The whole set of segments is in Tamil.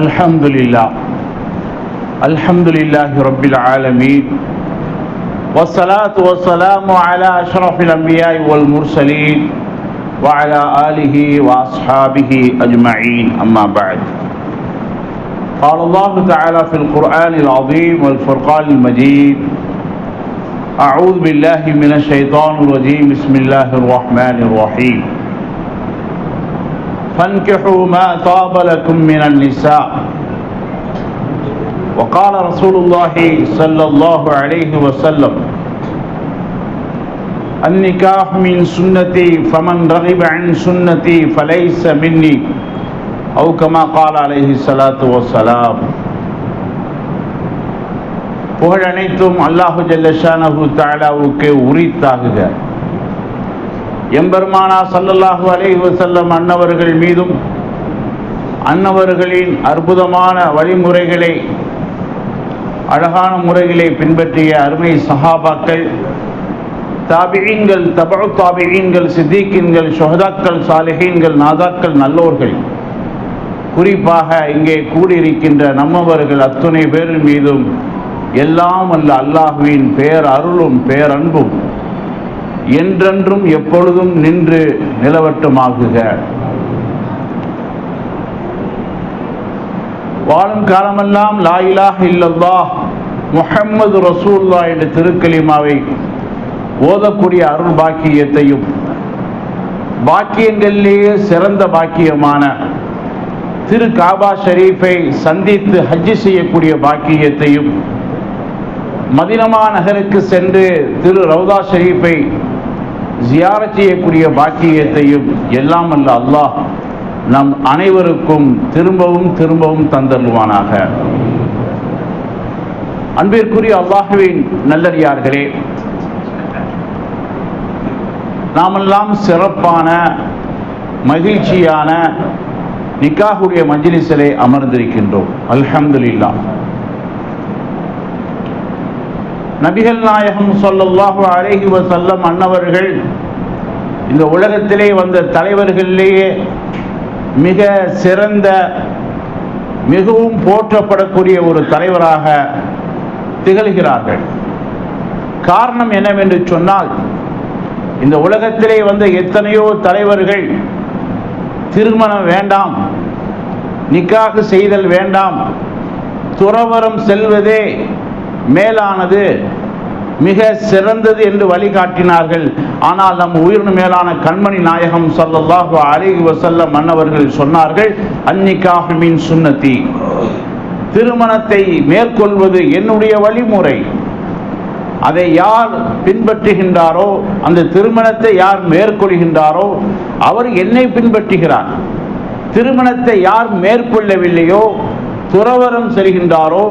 الحمد لله الحمد لله رب العالمين. والصلاة والسلام على أشرف الأنبياء والمرسلين وعلى آله وأصحابه أجمعين. أما بعد. قال الله تعالى في القرآن العظيم والفرقان المجيد أعوذ بالله من الشيطان الرجيم. بسم الله الرحمن الرحيم. فانكحوا ما طاب لكم من النساء وقال رسول الله صلى الله عليه وسلم النكاح من سنتي فمن رغب عن سنتي فليس مني أو كما قال عليه الصلاة والسلام புகழ் அனைத்தும் அல்லாஹு ஜல்லஷானஹு தாலாவுக்கு உரித்தாகுக எம்பெருமானா சல்லல்லாஹு அலைஹி வஸல்லம் அன்னவர்கள் மீதும் அன்னவர்களின் அற்புதமான வழிமுறைகளை அழகான முறைகளை பின்பற்றிய அருமை சஹாபாக்கள் தாபிகீன்கள் தபு தாபியீன்கள் சித்திகீன்கள் ஷொஹதாக்கள் சாலிஹீன்கள் நாதாக்கள் நல்லோர்கள். குறிப்பாக இங்கே கூடியிருக்கின்ற நம்மவர்கள் அத்துணை பேரின் மீதும் எல்லாம் அல்ல அல்லாஹுவின் பேர் அருளும் பேரன்பும் என்றென்றும் எப்பொழுதும் நின்று நிலவட்டமாகுக. வாழும் காலமெல்லாம் லாயிலாக இல்லல்லா முகம்மது முஹம்மது ரசூல்லா என்ற திருக்கலிமாவை ஓதக்கூடிய அருள் பாக்கியத்தையும் பாக்கியங்களிலேயே சிறந்த பாக்கியமான திரு காபா ஷரீஃபை சந்தித்து ஹஜ்ஜி செய்யக்கூடிய பாக்கியத்தையும் மதினமா நகருக்கு சென்று திரு ரவுதா ஷெரீஃபை ஜியார செய்யக்கூடிய பாக்கியத்தையும் எல்லாம் அல்ல அல்லாஹ் நம் அனைவருக்கும் திரும்பவும் திரும்பவும் தந்தருவானாக. அன்பிற்குரிய அல்லாஹுவின் நல்லறியார்களே நாமெல்லாம் சிறப்பான மகிழ்ச்சியான நிக்காகுடைய மஜ்லிஸிலே அமர்ந்திருக்கின்றோம். அல்ஹம்துலில்லா நபிகள் நாயகம் சொல்லல்லாஹு அழகி வசல்லம் அன்னவர்கள் இந்த உலகத்திலே வந்த தலைவர்களிலேயே மிக சிறந்த மிகவும் போற்றப்படக்கூடிய ஒரு தலைவராக திகழ்கிறார்கள். காரணம் என்னவென்று சொன்னால் இந்த உலகத்திலே வந்த எத்தனையோ தலைவர்கள் திருமணம் வேண்டாம் நிக்காக செய்தல் வேண்டாம் துறவரம் செல்வதே மேலானது மிக சிறந்தது என்று வழிகாட்டினார்கள். ஆனால் நம் உயிரின் மேலான கண்மணி நாயகம் சொல்லல்லாஹு அலைஹி வசல்லம் மன்னவர்கள் சொன்னார்கள் அன்னிக்காக மீன் சுன்னத்தி. திருமணத்தை மேற்கொள்வது என்னுடைய வழிமுறை. அதை யார் பின்பற்றுகின்றாரோ அந்த திருமணத்தை யார் மேற்கொள்கின்றாரோ அவர் என்னை பின்பற்றுகிறார். திருமணத்தை யார் மேற்கொள்ளவில்லையோ துறவரம் செல்கின்றாரோ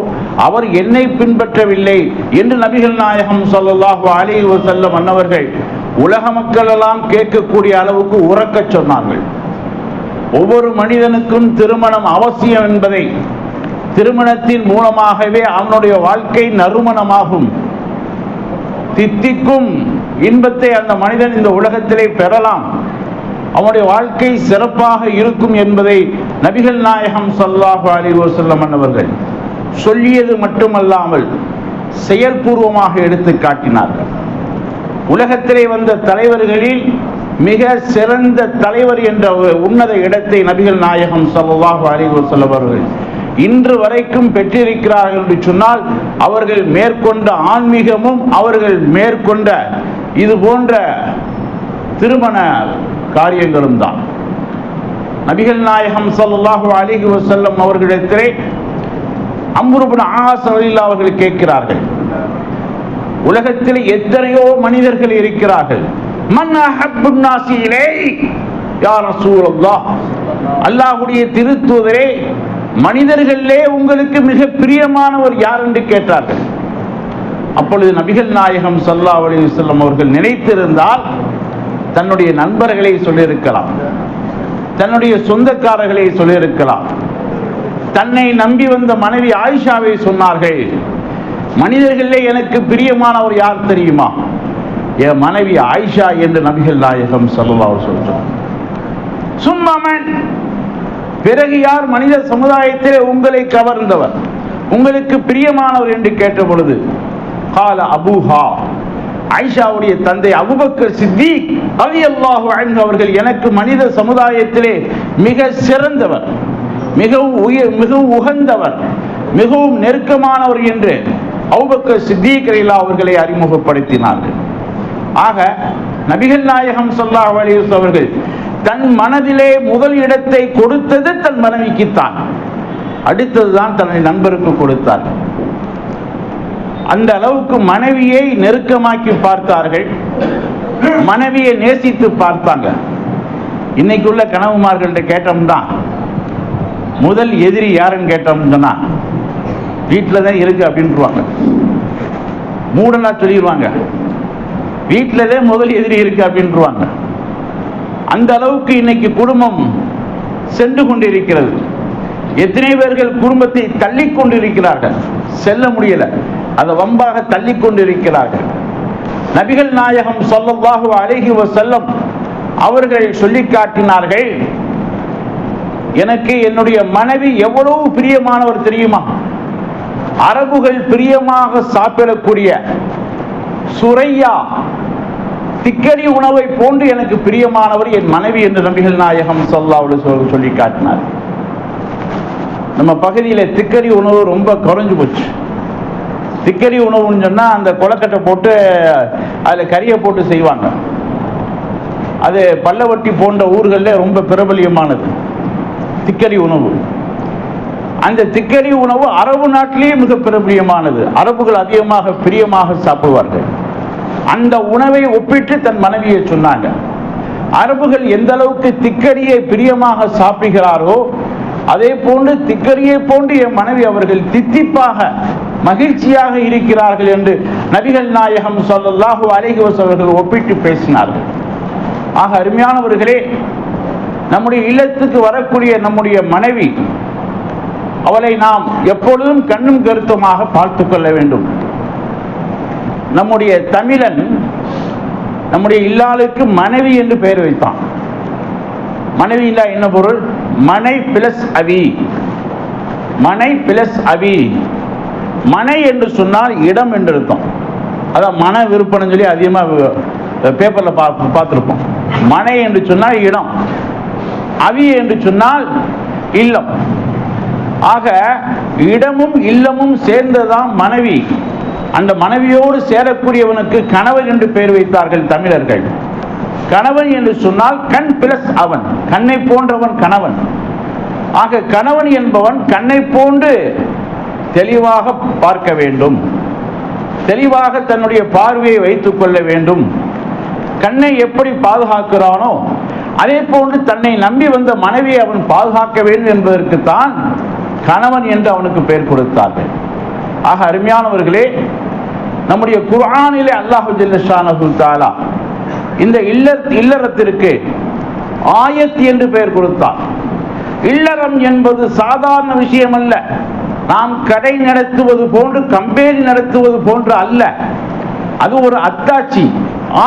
அவர் என்னை பின்பற்றவில்லை என்று நபிகள் நாயகம் சொல்லல்லாஹு அலி வசல்லம் அன்னவர்கள் உலக மக்கள் எல்லாம் கேட்கக்கூடிய அளவுக்கு உறக்கச் சொன்னார்கள். ஒவ்வொரு மனிதனுக்கும் திருமணம் அவசியம் என்பதை திருமணத்தின் மூலமாகவே அவனுடைய வாழ்க்கை நறுமணமாகும். தித்திக்கும் இன்பத்தை அந்த மனிதன் இந்த உலகத்திலே பெறலாம். அவனுடைய வாழ்க்கை சிறப்பாக இருக்கும் என்பதை நபிகள் நாயகம் சல்லாஹு அலி வசல்லம் அன்னவர்கள் சொல்லியது மட்டுமல்லாமல் செயல்பூர்வமாக எடுத்து காட்டினார்கள். உலகத்திலே வந்த தலைவர்களில் மிக சிறந்த தலைவர் என்ற ஒரு உன்னத இடத்தை நபிகள் நாயகம் சல்லாஹு அலி செல்லவர்கள் இன்று வரைக்கும் பெற்றிருக்கிறார்கள் என்று சொன்னால் அவர்கள் மேற்கொண்ட ஆன்மீகமும் அவர்கள் மேற்கொண்ட இது போன்ற திருமண காரியங்களும் தான். நபிகள் நாயகம் சல்லாஹு அலிஹி வசல்லம் அவர்களிடத்திலே அம்ருபின் ஆசலில்லா அவர்கள் கேட்கிறார்கள். உலகத்தில் எத்தனையோ மனிதர்கள் இருக்கிறார்கள். மன் அஹப்பு நாசியிலே யார் ரசூலுல்லாஹ். அல்லாஹுடைய திருத்தூதரே மனிதர்களே உங்களுக்கு மிக பிரியமானவர் யார் என்று கேட்டார்கள். அப்பொழுது நபிகள் நாயகம் சல்லா அலி செல்லம் அவர்கள் நினைத்திருந்தால் தன்னுடைய நண்பர்களை சொல்லியிருக்கலாம். தன்னுடைய சொந்தக்காரர்களை சொல்லியிருக்கலாம். தன்னை நம்பி வந்த மனைவி ஆயிஷாவை சொன்னார்கள். மனிதர்களே எனக்கு பிரியமானவர் யார் தெரியுமா? என் மனைவி ஆயிஷா என்று நபிகள் நாயகம் சல்லா சொல்றார் சும்மாமன் பிறகு யார் மனித சமுதாயத்திலே உங்களை கவர்ந்தவர்? உங்களுக்கு பிரியமானவர் என்று கேட்ட பொழுது கால அபூஹா. ஆயிஷாவுடைய தந்தை அபுபக்கர் சித்தி அலி அல்லாஹு அவர்கள் எனக்கு மனித சமுதாயத்திலே மிக சிறந்தவர். மிகவும் உயர் மிகவும் உகந்தவர் மிகவும் நெருக்கமானவர் என்று அபுபக்கர் சித்திக் அவர்களை அறிமுகப்படுத்தினார்கள். ஆக நபிகள் நாயகம் ஸல்லல்லாஹு அலைஹி அவர்கள் தன் மனதிலே முதல் இடத்தை கொடுத்தது தன் மனைவிக்குத்தான். அடுத்ததுதான் தனது நண்பருக்கு கொடுத்தார். அந்த அளவுக்கு மனைவியை நெருக்கமாக்கி பார்த்தார்கள். மனைவியை நேசித்து பார்த்தாங்க. இன்னைக்குள்ள கனவுமார்கள் கனவுமார்கள்ட்ட முதல் எதிரி யாருன்னு கேட்டோம்னு சொன்னா வீட்டில் தான் இருக்கு அப்படின்ட்டுருவாங்க மூடலாக சொல்லிடுவாங்க வீட்டில் தான் முதல் எதிரி இருக்கு அப்படின்ட்டுருவாங்க அந்த அளவுக்கு இன்னைக்கு குடும்பம் சென்று கொண்டிருக்கிறது. எத்தனை பேர்கள் குடும்பத்தை தள்ளி கொண்டிருக்கிறார்கள்? செல்ல முடியல. அதை வம்பாக தள்ளி கொண்டிருக்கிறார்கள். நபிகள் நாயகம் சொல்லவாக அழகி செல்லம் அவர்கள் சொல்லி காட்டினார்கள் எனக்கு என்னுடைய மனைவி எவ்வளவு பிரியமானவர் தெரியுமா? அரபுகள் பிரியமாக சாப்பிடக்கூடிய சுரையா திக்கடி உணவை போன்று எனக்கு பிரியமானவர் என் மனைவி என்று நபிகள் நாயகம் ஸல்லல்லாஹு சொல்லி காட்டினார். நம்ம பகுதியில் திக்கடி உணவு ரொம்ப குறைஞ்சு போச்சு. திக்கடி உணவுன்னு சொன்னால் அந்த கொலக்கட்டை போட்டு அதில் கறியை போட்டு செய்வாங்க. அது பல்லவட்டி போன்ற ஊர்களில் ரொம்ப பிரபலியமானது. திக்கடி உணவு. அந்த திக்கடி உணவு அரபு நாட்டிலேயே மிக பிரபலியமானது. அரபுகள் அதிகமாக பிரியமாக சாப்பிடுவார்கள். அந்த உணவை ஒப்பிட்டு தன் மனைவியை சொன்னாங்க. அரபுகள் எந்த அளவுக்கு திக்கடியை பிரியமாக சாப்பிடுகிறாரோ அதே போன்று திக்கரியை போன்று என் மனைவி அவர்கள் தித்திப்பாக மகிழ்ச்சியாக இருக்கிறார்கள் என்று நபிகள் நாயகம் ஸல்லல்லாஹு அலைஹி அவர்கள் ஒப்பிட்டு பேசினார்கள். ஆக அருமையானவர்களே நம்முடைய இல்லத்துக்கு வரக்கூடிய நம்முடைய மனைவி அவளை நாம் எப்பொழுதும் கண்ணும் கருத்துமாக பார்த்து கொள்ள வேண்டும். நம்முடைய தமிழன் நம்முடைய இல்லாளுக்கு மனைவி என்று பெயர் வைத்தான். மனைவி இல்லா என்ன பொருள்? மனை பிளஸ் அவி. மனை பிளஸ் அவி. மனை என்று சொன்னால் இடம் என்று இருக்கும் அதான் மன விற்பனை சொல்லி அதிகமாக பேப்பரில் பா பார்த்துருப்போம். மனை என்று சொன்னால் இடம். அவி என்று சொன்னால் இல்லம். ஆக இடமும் இல்லமும் சேர்ந்ததான் மனைவி. அந்த மனைவியோடு சேரக்கூடியவனுக்கு கணவன் என்று பெயர் வைத்தார்கள் தமிழர்கள். கணவன் என்று சொன்னால் கண் பிளஸ் அவன் கண்ணை போன்றவன் கணவன். ஆக கணவன் என்பவன் கண்ணை போன்று தெளிவாக பார்க்க வேண்டும். தெளிவாக தன்னுடைய பார்வையை வைத்துக் கொள்ள வேண்டும். கண்ணை எப்படி பாதுகாக்கிறானோ அதே போன்று தன்னை நம்பி வந்த மனைவியை அவன் பாதுகாக்க வேண்டும் என்பதற்குத்தான் கணவன் என்று அவனுக்கு பெயர் கொடுத்தார்கள். ஆக அருமையானவர்களே நம்முடைய குரானிலே அல்லாஹு ஜல்லஷானஹு தாலா இந்த இல்ல இல்லறத்திற்கு ஆயத் என்று பெயர் கொடுத்தார் இல்லறம் என்பது சாதாரண விஷயம் அல்ல நாம் கடை நடத்துவது போன்று கம்பெனி நடத்துவது போன்று அல்ல. அது ஒரு அத்தாட்சி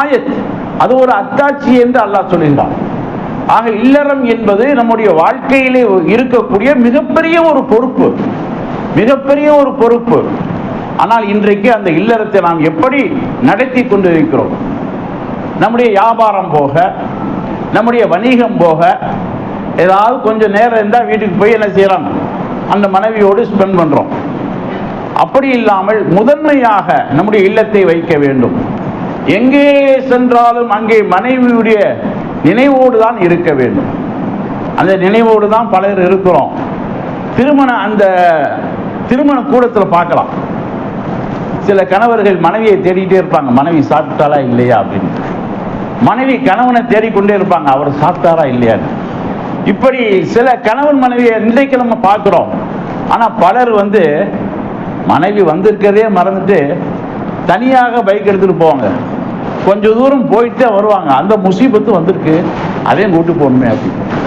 ஆயத். அது ஒரு அத்தாட்சி என்று அல்லாஹ் சொல்லுகிறான் ஆக இல்லறம் என்பது நம்முடைய வாழ்க்கையிலே இருக்கக்கூடிய மிகப்பெரிய ஒரு பொறுப்பு. மிகப்பெரிய ஒரு பொறுப்பு. ஆனால் இன்றைக்கு அந்த இல்லறத்தை நாம் எப்படி நடத்தி கொண்டிருக்கிறோம்? நம்முடைய வியாபாரம் போக நம்முடைய வணிகம் போக ஏதாவது கொஞ்சம் நேரம் இருந்தால் வீட்டுக்கு போய் என்ன செய்யலாம்? அந்த மனைவியோடு ஸ்பெண்ட் பண்ணுறோம் அப்படி இல்லாமல் முதன்மையாக நம்முடைய இல்லத்தை வைக்க வேண்டும். எங்கே சென்றாலும் அங்கே மனைவியுடைய நினைவோடு தான் இருக்க வேண்டும். அந்த நினைவோடு தான் பலர் இருக்கிறோம். திருமண அந்த திருமண கூடத்தில் பார்க்கலாம். சில கணவர்கள் மனைவியை தேடிட்டே இருப்பாங்க. மனைவி சாப்பிட்டாளா இல்லையா அப்படின்னு. மனைவி கணவனை தேடிக்கொண்டே இருப்பாங்க. அவர் சாப்பிட்டாரா இல்லையா? இப்படி சில கணவன் மனைவியை இன்றைக்கு நம்ம பார்க்குறோம். ஆனால் பலர் வந்து மனைவி வந்திருக்கிறதே மறந்துட்டு தனியாக பைக் எடுத்துகிட்டு போவாங்க. கொஞ்சம் தூரம் போயிட்டு வருவாங்க. அந்த முசீபத்து வந்திருக்கு. அதையும் கூட்டு போகணுமே அப்படின்னு.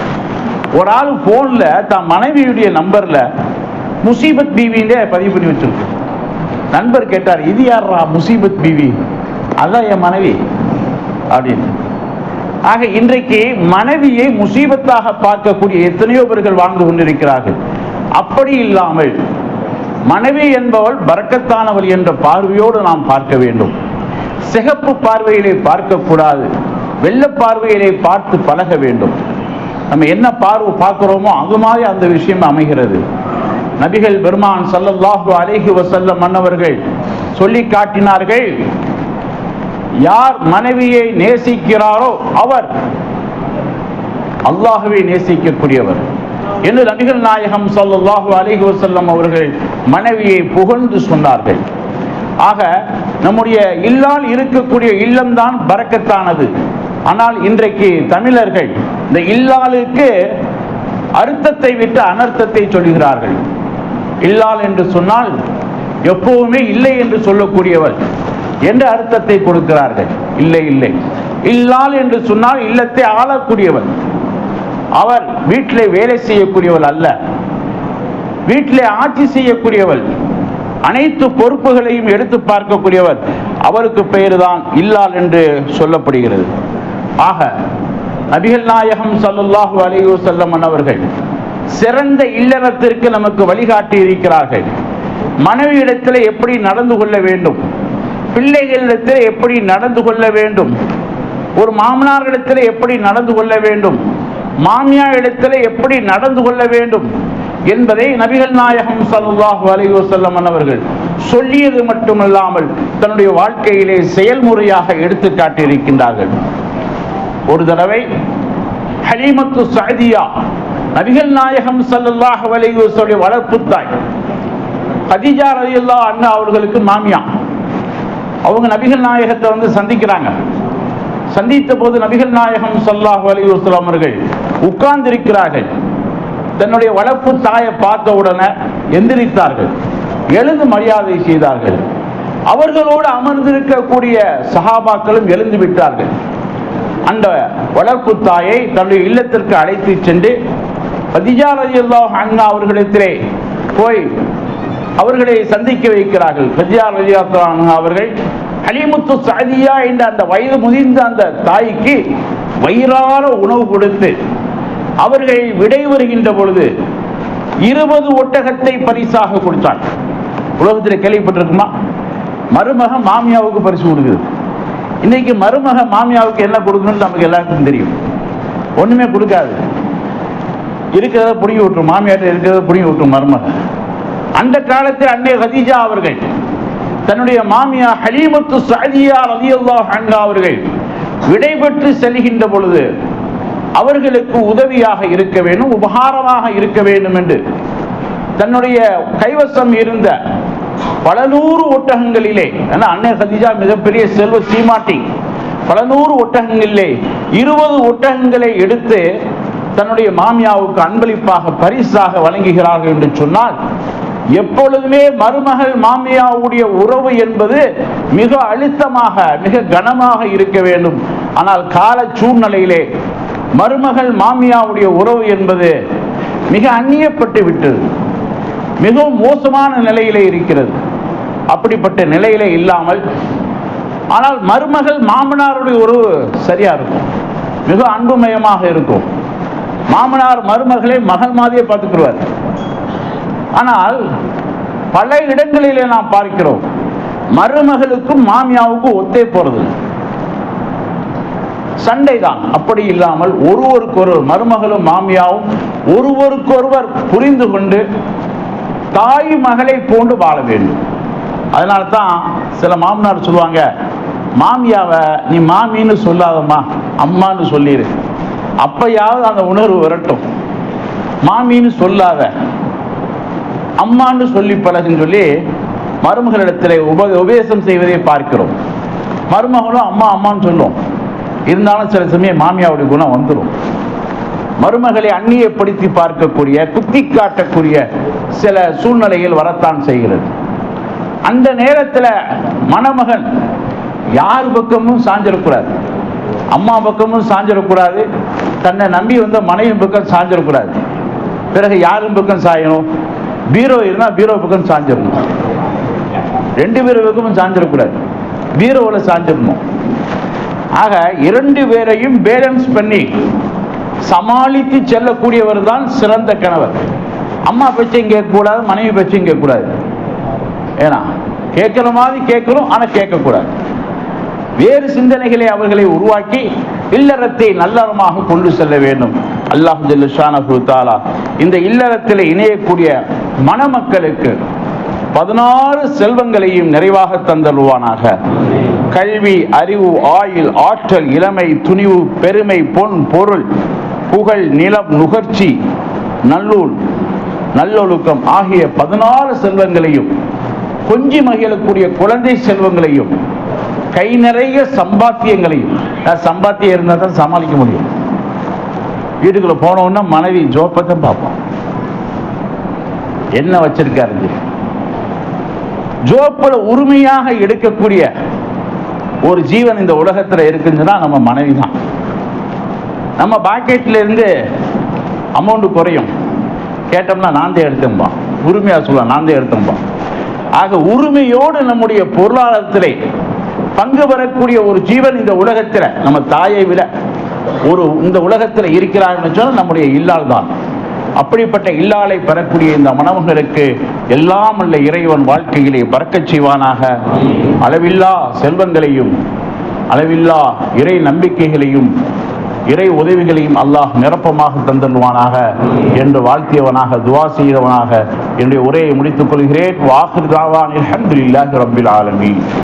ஒரு ஆள் ஃபோனில் தான் மனைவியுடைய நம்பரில் முசீபத் பீவின்னு பதிவு பண்ணி வச்சிருக்கு. நண்பர் கேட்டார் இது யாரா முசீபத் பீவி? அதான் என் மனைவி. அப்படின்னு. ஆக இன்றைக்கு மனைவியை முசீபத்தாக பார்க்கக்கூடிய எத்தனையோ பேர்கள் வாழ்ந்து கொண்டிருக்கிறார்கள். அப்படி இல்லாமல் மனைவி என்பவள் பறக்கத்தானவள் என்ற பார்வையோடு நாம் பார்க்க வேண்டும். சிகப்பு பார்வையிலே பார்க்கக்கூடாது. வெள்ள பார்வையிலே பார்த்து பழக வேண்டும். நம்ம என்ன பார்வை பார்க்கிறோமோ அது மாதிரி அந்த விஷயம் அமைகிறது. நபிகள் பெருமான் சல்லல்லாஹு அலேஹி வஸல்லம் மன்னவர்கள் சொல்லி காட்டினார்கள் யார் மனைவியை நேசிக்கிறாரோ அவர் அல்லாஹுவை நேசிக்கக்கூடியவர். என்று நபிகள் நாயகம் சல்லாஹு அலைஹி வசல்லம் அவர்கள் மனைவியை புகழ்ந்து சொன்னார்கள். ஆக நம்முடைய இல்லால் இருக்கக்கூடிய இல்லம்தான் பறக்கத்தானது. ஆனால் இன்றைக்கு தமிழர்கள் இந்த இல்லாலுக்கு அர்த்தத்தை விட்டு அனர்த்தத்தை சொல்கிறார்கள். இல்லால் என்று சொன்னால் எப்பவுமே இல்லை என்று சொல்லக்கூடியவர் என்ற அர்த்தத்தை கொடுக்கிறார்கள். இல்லை இல்லை. இல்லால் என்று சொன்னால் இல்லத்தை ஆளக்கூடியவர். அவர் வீட்டிலே வேலை செய்யக்கூடியவள் அல்ல. வீட்டிலே ஆட்சி செய்யக்கூடியவள். அனைத்து பொறுப்புகளையும் எடுத்து பார்க்கக்கூடியவர் அவருக்கு பெயர் தான் இல்லால் என்று சொல்லப்படுகிறது. ஆக நபிகள் நாயகம் சல்லுல்லாஹு அலைஹி வஸல்லம் அவர்கள் சிறந்த இல்லறத்திற்கு நமக்கு வழிகாட்டி இருக்கிறார்கள். மனைவியிடத்தில் எப்படி நடந்து கொள்ள வேண்டும்? பிள்ளைகளிடத்தில் எப்படி நடந்து கொள்ள வேண்டும்? ஒரு மாமனாரிடத்தில் எப்படி நடந்து கொள்ள வேண்டும்? மாமியார் இடத்துல எப்படி நடந்து கொள்ள வேண்டும்? என்பதை நபிகள் நாயகம் ஸல்லல்லாஹு அலைஹி வஸல்லம் அவர்கள் சொல்லியது மட்டுமல்லாமல் தன்னுடைய வாழ்க்கையிலே செயல்முறையாக எடுத்து காட்டியிருக்கின்றார்கள். ஒரு தடவை ஹலீமத்து சாதியா நபிகள் நாயகம் ஸல்லல்லாஹு அலைஹி வளர்ப்பு தாய் ஹதிஜா ரலியல்லாஹு அண்ணா அவர்களுக்கு மாமியா. அவங்க நபிகள் நாயகத்தை வந்து சந்திக்கிறாங்க. சந்தித்த போது நபிகள் நாயகம் சல்லாஹ் அலைஹி அவர்கள் உட்கார்ந்திருக்கிறார்கள். தன்னுடைய வளர்ப்பு தாயை பார்த்த உடனே எந்திரித்தார்கள். எழுந்து மரியாதை செய்தார்கள். அவர்களோடு அமர்ந்திருக்கக்கூடிய சகாபாக்களும் எழுந்து விட்டார்கள். அந்த வளர்ப்பு தாயை தன்னுடைய இல்லத்திற்கு அழைத்து சென்று பதிஜா ரலியல்லாஹு அண்ணா அவர்களிடத்திலே போய் அவர்களை சந்திக்க வைக்கிறார்கள். பதிஜா ரஜியா அவர்கள் ஹலீமுத்து சாதியா என்ற அந்த வயது முதிர்ந்த அந்த தாய்க்கு வயிறார உணவு கொடுத்து அவர்கள் விடை வருகின்ற பொழுது இருபது ஒட்டகத்தை பரிசாக கொடுத்தார் உலகத்தில் கேள்விப்பட்டிருக்குமா மருமக மாமியாவுக்கு பரிசு கொடுக்குது. இன்னைக்கு மருமக மாமியாவுக்கு என்ன கொடுக்கணும்னு நமக்கு எல்லாருக்கும் தெரியும். ஒண்ணுமே கொடுக்காது. இருக்கிறத புடிங்கி விட்டுரும் மாமியார்ட்ட இருக்கிறத புடிங்கி விட்டுரும் மருமக. அந்த காலத்தில் அன்னை ஹதீஜா அவர்கள் தன்னுடைய மாமியா ஹலீமத்து சாதியா ரலியல்லாஹு அன்ஹா அவர்கள் விடைபெற்று செல்கின்ற பொழுது அவர்களுக்கு உதவியாக இருக்க வேண்டும் உபகாரமாக இருக்க வேண்டும் என்று. தன்னுடைய கைவசம் இருந்த பல நூறு ஒட்டகங்களிலே ஏன்னா அன்னை ஹதீஜா மிகப்பெரிய செல்வ சீமாட்டி பல நூறு ஒட்டகங்களிலே இருபது ஒட்டகங்களை எடுத்து தன்னுடைய மாமியாவுக்கு அன்பளிப்பாக பரிசாக வழங்குகிறார்கள் என்று சொன்னால் எப்பொழுதுமே மருமகள் மாமியாவுடைய உறவு என்பது மிக அழுத்தமாக மிக கனமாக இருக்க வேண்டும். ஆனால் கால சூழ்நிலையிலே மருமகள் மாமியாவுடைய உறவு என்பது மிக அந்நியப்பட்டு விட்டது. மிகவும் மோசமான நிலையிலே இருக்கிறது. அப்படிப்பட்ட நிலையிலே இல்லாமல் ஆனால் மருமகள் மாமனாருடைய உறவு சரியா இருக்கும். மிக அன்புமயமாக இருக்கும். மாமனார் மருமகளை மகள் மாதிரியே பார்த்துக்கிடுவார். ஆனால் பல இடங்களிலே நாம் பார்க்கிறோம். மருமகளுக்கும் மாமியாவுக்கும் ஒத்தே போறது சண்டை தான் அப்படி இல்லாமல் ஒருவருக்கொருவர் மருமகளும் மாமியாவும் ஒருவருக்கொருவர் புரிந்து கொண்டு தாய் மகளை போன்று வாழ வேண்டும். அதனால தான் சில மாமனார் சொல்லுவாங்க மாமியாவை நீ மாமின்னு சொல்லாதம்மா அம்மான்னு சொல்லிடு அப்பயாவது அந்த உணர்வு வரட்டும். மாமின்னு சொல்லாத அம்மான்னு சொல்லி பழகுன்னு சொல்லி மருமகளிடத்தில் உப உபதேசம் செய்வதை பார்க்கிறோம். மருமகளும் அம்மா அம்மான்னு சொல்லும் இருந்தாலும் சில சமயம் மாமியாவுடைய குணம் வந்துடும் மருமகளை அந்நியப்படுத்தி பார்க்கக்கூடிய குத்தி காட்டக்கூடிய சில சூழ்நிலைகள் வரத்தான் செய்கிறது. அந்த நேரத்தில் மணமகன் யார் பக்கமும் சாஞ்சிடக்கூடாது அம்மா பக்கமும் சாஞ்சிடக்கூடாது தன்னை நம்பி வந்த மனைவி பக்கம் சாஞ்சிடக்கூடாது பிறகு யாரும் பக்கம் சாயணும்? பீரோ இருந்தால் பீரோ பக்கம் சாஞ்சிடணும் ரெண்டு பேர் பக்கமும் சாஞ்சிடக்கூடாது பீரோவில் சாஞ்சிடணும் ஆக இரண்டு பேரையும் பேலன்ஸ் பண்ணி சமாளித்து செல்லக்கூடியவர் தான் சிறந்த கணவர். அம்மா பேச்சையும் கேட்கக்கூடாது மனைவி பேச்சையும் கேட்கக்கூடாது. ஏன்னா கேட்கிற மாதிரி கேட்கணும் ஆனால் கேட்கக்கூடாது. வேறு சிந்தனைகளை அவர்களை உருவாக்கி இல்லறத்தை நல்லறமாக கொண்டு செல்ல வேண்டும். அல்லாஹ் ஜல்லுஷான தாலா இந்த இல்லறத்தில் இணையக்கூடிய மணமக்களுக்கு பதினாறு செல்வங்களையும் நிறைவாக தந்தருவானாக. கல்வி அறிவு ஆயுள் ஆற்றல் இளமை துணிவு பெருமை பொன் பொருள் புகழ் நிலம் நுகர்ச்சி நல்லூர் நல்லொழுக்கம் ஆகிய பதினாறு செல்வங்களையும் கொஞ்சி மகிழக்கூடிய குழந்தை செல்வங்களையும் கை நிறைய சம்பாத்தியங்களையும் சம்பாத்தியம் இருந்தால் தான் சமாளிக்க முடியும். வீட்டுக்குள்ள போனோம்னா மனைவி ஜோப்பத்தை பார்ப்போம் என்ன வச்சிருக்காரு ஜோப்பில் உரிமையாக எடுக்கக்கூடிய ஒரு ஜீவன் இந்த உலகத்தில் இருக்குதுன்னா நம்ம மனைவி தான் நம்ம பாக்கெட்ல இருந்து அமௌண்ட் குறையும். கேட்டோம்னா நான் தான் எடுத்தேன்பா உரிமையாக சொல்லலாம் நான் தான் எடுத்தேன்பா ஆக உரிமையோடு நம்முடைய பொருளாதாரத்திலே பங்கு பெறக்கூடிய ஒரு ஜீவன் இந்த உலகத்தில் நம்ம தாயை விட ஒரு இந்த உலகத்தில் இருக்கிறார்கள் சொன்னால் நம்முடைய இல்லால் தான் அப்படிப்பட்ட இல்லாலை பெறக்கூடிய இந்த மணமகனுக்கு எல்லாம் உள்ள இறைவன் வாழ்க்கையிலே பறக்கச் செய்வானாக. அளவில்லா செல்வங்களையும் அளவில்லா இறை நம்பிக்கைகளையும் இறை உதவிகளையும் அல்லாஹ் நிரப்பமாக தந்தல்வானாக என்று வாழ்த்தியவனாக துவா செய்தவனாக என்னுடைய உரையை முடித்துக் கொள்கிறேன். வாஹிர் தாவான் அல்ஹம்துலில்லாஹி ரபில் ஆலமி